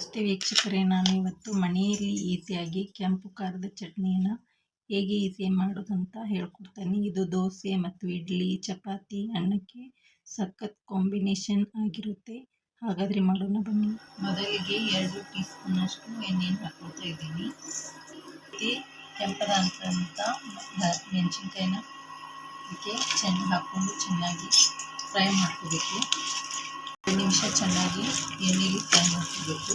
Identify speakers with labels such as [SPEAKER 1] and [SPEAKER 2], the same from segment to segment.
[SPEAKER 1] ನಮಸ್ತೆ ವೀಕ್ಷಕರೇ, ನಾನು ಇವತ್ತು ಮನೆಯಲ್ಲಿ ಈಸಿಯಾಗಿ ಕೆಂಪು ಖಾರದ ಚಟ್ನಿಯನ್ನು ಹೇಗೆ ಈಸಿ ಮಾಡೋದು ಅಂತ ಹೇಳ್ಕೊಡ್ತೇನೆ. ಇದು ದೋಸೆ ಮತ್ತು ಇಡ್ಲಿ, ಚಪಾತಿ, ಅನ್ನಕ್ಕೆ ಸಖತ್ ಕಾಂಬಿನೇಷನ್ ಆಗಿರುತ್ತೆ. ಹಾಗಾದರೆ ಮಾಡೋಣ ಬನ್ನಿ. ಮೊದಲಿಗೆ ಎರಡು ಟೀ ಸ್ಪೂನಷ್ಟು ಎಣ್ಣೆಯನ್ನು ಹಾಕ್ಕೊಳ್ತಾ ಇದ್ದೀನಿ. ಕೆಂಪದಂತ ಕೆಂಪದ ಅಂತ ಮೆಣಸಿನ್ಕಾಯಿನ ಚೆನ್ನಾಗಿ ಹಾಕ್ಕೊಂಡು ಚೆನ್ನಾಗಿ ಫ್ರೈ ಮಾಡ್ಕೋಬೇಕು. ಎರಡು ನಿಮಿಷ ಚೆನ್ನಾಗಿ ಎಣ್ಣೆಲಿ ಫ್ರೈ ಮಾಡ್ಕೋಬೇಕು.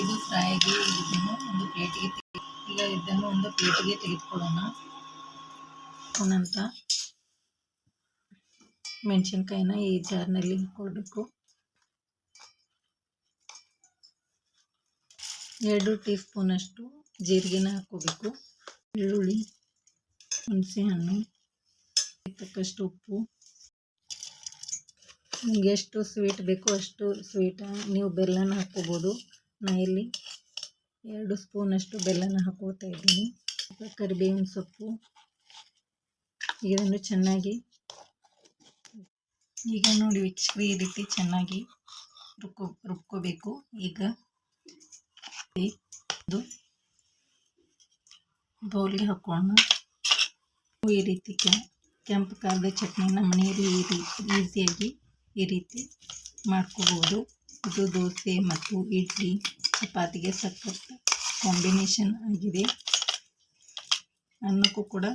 [SPEAKER 1] ಇದು ಫ್ರೈಗೆ ಇದನ್ನು ಒಂದು ಪ್ಲೇಟಿಗೆ ತೆಗೆ ಈಗ ಇದನ್ನು ಒಂದು ಪ್ಲೇಟಿಗೆ ತೆಗೆದುಕೊಳ್ಳೋಣ. ಅಂತ ಮೆಣಸಿನ್ಕಾಯಿನ ಈ ಜಾರ್ನಲ್ಲಿ ಹಾಕ್ಕೊಳ್ಬೇಕು ಎರಡು ಟೀ ಸ್ಪೂನಷ್ಟು ಜೀರಿಗೆನ ಹಾಕೋಬೇಕು ಈರುಳ್ಳಿ ಹುಣಸೆ ಹಣ್ಣು ತಕ್ಕಷ್ಟು ಉಪ್ಪು. ನಿಮಗೆ ಎಷ್ಟು ಸ್ವೀಟ್ ಬೇಕೋ ಅಷ್ಟು ಸ್ವೀಟ ನೀವು ಬೆಲ್ಲನ ಹಾಕ್ಕೋಬೋದು. ನಾ ಇಲ್ಲಿ ಎರಡು ಸ್ಪೂನಷ್ಟು ಬೆಲ್ಲನ ಹಾಕ್ಕೊಳ್ತಾ ಇದ್ದೀನಿ. ಕರಿಬೇವಿನ ಸೊಪ್ಪು. ಇದನ್ನು ಚೆನ್ನಾಗಿ ಈಗ ನೋಡಿ ವೀಕ್ಷಕರು ಈ ರೀತಿ ಚೆನ್ನಾಗಿ ರುಬ್ಕೊ, ರುಬ್ಕೋಬೇಕು. ಈಗ ಇದು ಬೌಲ್ಗೆ ಹಾಕೋಣ ಈ ರೀತಿ ಕೆಂಪು ಚಟ್ನಿ ಚಟ್ನಿನ ಮನೆಯಲ್ಲಿ ಈ ರೀತಿ, ಈಸಿಯಾಗಿ ಈ ರೀತಿ ಮಾಡ್ಕೋಬೋದು. ಇದು ದೋಸೆ ಮತ್ತು ಇಡ್ಲಿ ಚಪಾತಿಗೆ ಸಖತ್ ಕಾಂಬಿನೇಷನ್ ಆಗಿದೆ. ಅನ್ನಕ್ಕೂ ಕೂಡ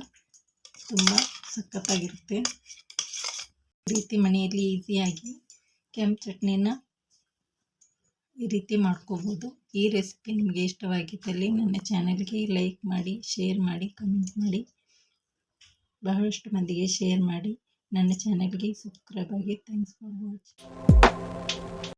[SPEAKER 1] ತುಂಬ ಸಖತ್ತಾಗಿರುತ್ತೆ ಈ ರೀತಿ ಮನೆಯಲ್ಲಿ ಈಸಿಯಾಗಿ ಕೆಂಪು ಚಟ್ನಿನ ಈ ರೀತಿ ಮಾಡ್ಕೋಬೋದು. ಈ ರೆಸಿಪಿ ನಿಮಗೆ ಇಷ್ಟವಾಗಿದ್ದಲ್ಲಿ ನನ್ನ ಚಾನಲ್ಗೆ ಲೈಕ್ ಮಾಡಿ, ಶೇರ್ ಮಾಡಿ, ಕಮೆಂಟ್ ಮಾಡಿ. ಬಹಳಷ್ಟು ಮಂದಿಗೆ ಶೇರ್ ಮಾಡಿ. ನನ್ನ ಚಾನಲ್ಗೆ ಸಬ್ಸ್ಕ್ರೈಬ್ ಆಗಿ ಥ್ಯಾಂಕ್ಸ್ ಫಾರ್ ವಾಚಿಂಗ್